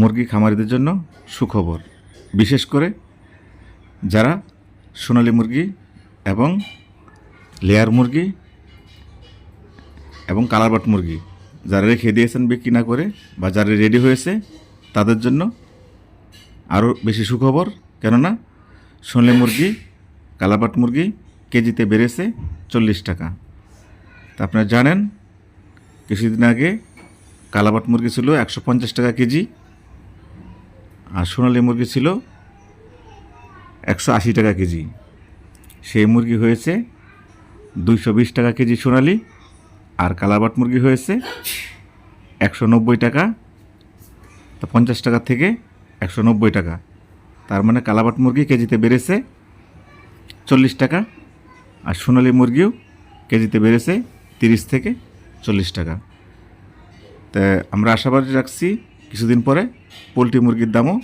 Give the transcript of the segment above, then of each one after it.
মুরগি খামারিদের জন্য সুখবর। বিশেষ করে যারা সোনালী মুরগি এবং লেয়ার মুরগি এবং কালারবাট মুরগি, যারা রেখে দিয়েছেন বিক্রি না করে বা যারা রেডি হয়েছে, তাদের জন্য আরও বেশি সুখবর। কেননা সোনালী মুরগি কালাবাট মুরগি কেজিতে বেড়েছে চল্লিশ টাকা। তা আপনারা জানেন, কিছুদিন আগে কালাবাট মুরগি ছিল একশো পঞ্চাশ টাকা কেজি। আর সোনালী মুরগি ছিল একশো আশি টাকা কেজি। সেই মুরগি হয়েছে দুইশো বিশ টাকা কেজি সোনালি, আর কালাবাট মুরগি হয়েছে একশো নব্বই টাকা, তা পঞ্চাশ টাকা থেকে একশো নব্বই টাকা। তার মানে কালাবাট মুরগি কেজিতে বেড়েছে চল্লিশ টাকা, আর সোনালী মুরগিও কেজিতে বেড়েছে তিরিশ থেকে চল্লিশ টাকা। তা আমরা আশাবাদী রাখছি কিছুদিন পরে পোলট্রি মুরগির দামও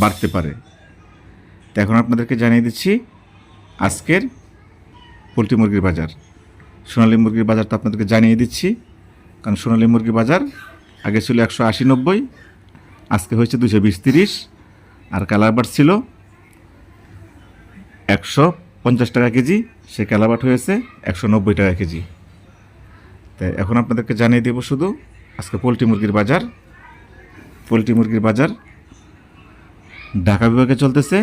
বাড়তে পারে। তো এখন আপনাদেরকে জানিয়ে দিচ্ছি, আজকের পোলট্রি মুরগির বাজার। সোনালী মুরগির বাজার তো আপনাদেরকে জানিয়ে দিচ্ছি, কারণ সোনালী মুরগির বাজার আগে ছিল একশো আশি নব্বই, আজকে হয়েছে দুশো বিশ তিরিশ, আর কালারবার ছিল একশো পঞ্চাশ টাকা কেজি সে কালাবাট হয়েছে একশো নব্বই টাকা কেজি। তাই এখন আপনাদেরকে জানিয়ে দেব শুধু আজকে পোলট্রি মুরগির বাজার পোলট্রি মুরগির বাজার ঢাকা বিভাগে চলতেছে।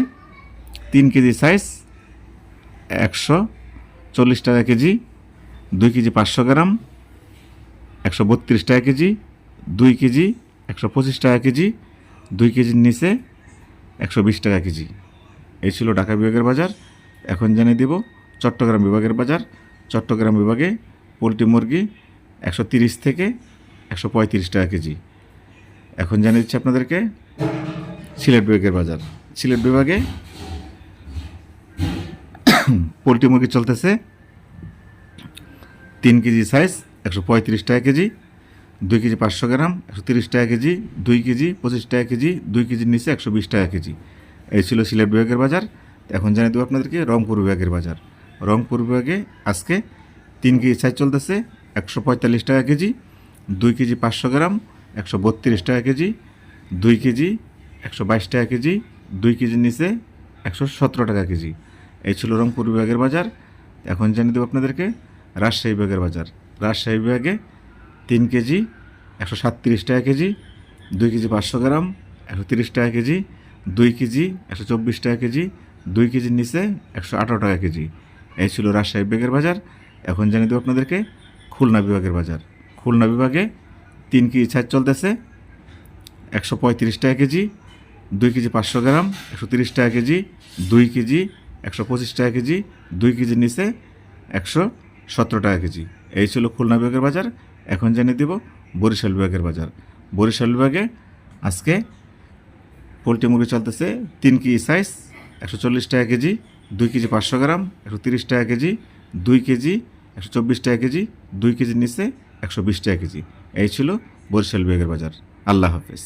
তিন কেজি সাইজ একশো চল্লিশ টাকা কেজি, দুই কেজি পাঁচশো গ্রাম, একশো বত্রিশ টাকা কেজি, দুই কেজি একশো পঁচিশ টাকা কেজি, দুই কেজির নিচে একশো বিশ টাকা কেজি। এই ছিল ঢাকা বিভাগের বাজার। এখন জানিয়ে দেব চট্টগ্রাম বিভাগের বাজার। চট্টগ্রাম বিভাগে পোলট্রি মুরগি একশো তিরিশ থেকে একশো পঁয়ত্রিশ টাকা কেজি। এখন জানিয়ে দিচ্ছি আপনাদেরকে, সিলেট বিভাগের বাজার। সিলেট বিভাগে পোলট্রি মুরগি চলতেছে। তিন কেজি সাইজ একশো পঁয়ত্রিশ টাকা কেজি, দুই কেজি পাঁচশো গ্রাম, একশো তিরিশ টাকা কেজি, দুই কেজি, পঁচিশ টাকা কেজি, দুই কেজির নিচে একশো বিশ টাকা কেজি। এই ছিল সিলেট বিভাগের বাজার। এখন জানিয়ে দেবো আপনাদেরকে রংপুর বিভাগের বাজার। রংপুর বিভাগে আজকে তিন কেজি সাইজ চলতেছে, একশো পঁয়তাল্লিশ টাকা কেজি, দুই কেজি পাঁচশো গ্রাম একশো বত্রিশ টাকা কেজি, দুই কেজি, একশো বাইশ টাকা কেজি, দুই কেজির নিচে একশো সতেরো টাকা কেজি। এই ছিল রংপুর বিভাগের বাজার। এখন জানিয়ে দেবো আপনাদেরকে রাজশাহী বিভাগের বাজার। রাজশাহী বিভাগে তিন কেজি, একশো সাতত্রিশ টাকা কেজি, দুই কেজি পাঁচশো গ্রাম, একশো তিরিশ টাকা কেজি, দুই কেজি, একশো চব্বিশ টাকা কেজি, দুই কেজির নিচে একশো আঠারো টাকা কেজি। এই ছিল রাজশাহী বিভাগের বাজার। এখন জানিয়ে দেবো আপনাদেরকে খুলনা বিভাগের বাজার। খুলনা বিভাগে তিন কেজি ছাড় চলতেছে, একশো পঁয়ত্রিশ টাকা কেজি, দুই কেজি পাঁচশো গ্রাম, একশো তিরিশ টাকা কেজি, দুই কেজি, একশো পঁচিশ টাকা কেজি, দুই কেজির নিচে একশো সতেরো টাকা কেজি। এই ছিল খুলনা বিভাগের বাজার, এখন জানিয়ে দেব বরিশাল বিভাগের বাজার। বরিশাল বিভাগে আজকে পোলট্রি মুরগি চলতেছে তিন কেজি সাইজ একশো চল্লিশ টাকা কেজি, দুই কেজি পাঁচশো গ্রাম, একশো তিরিশ টাকা কেজি, দুই কেজি, একশো চব্বিশ টাকা কেজি, দুই কেজির নিচে একশো বিশ টাকা কেজি। এই ছিল বরিশাল বেগের বাজার। আল্লাহ হাফেজ।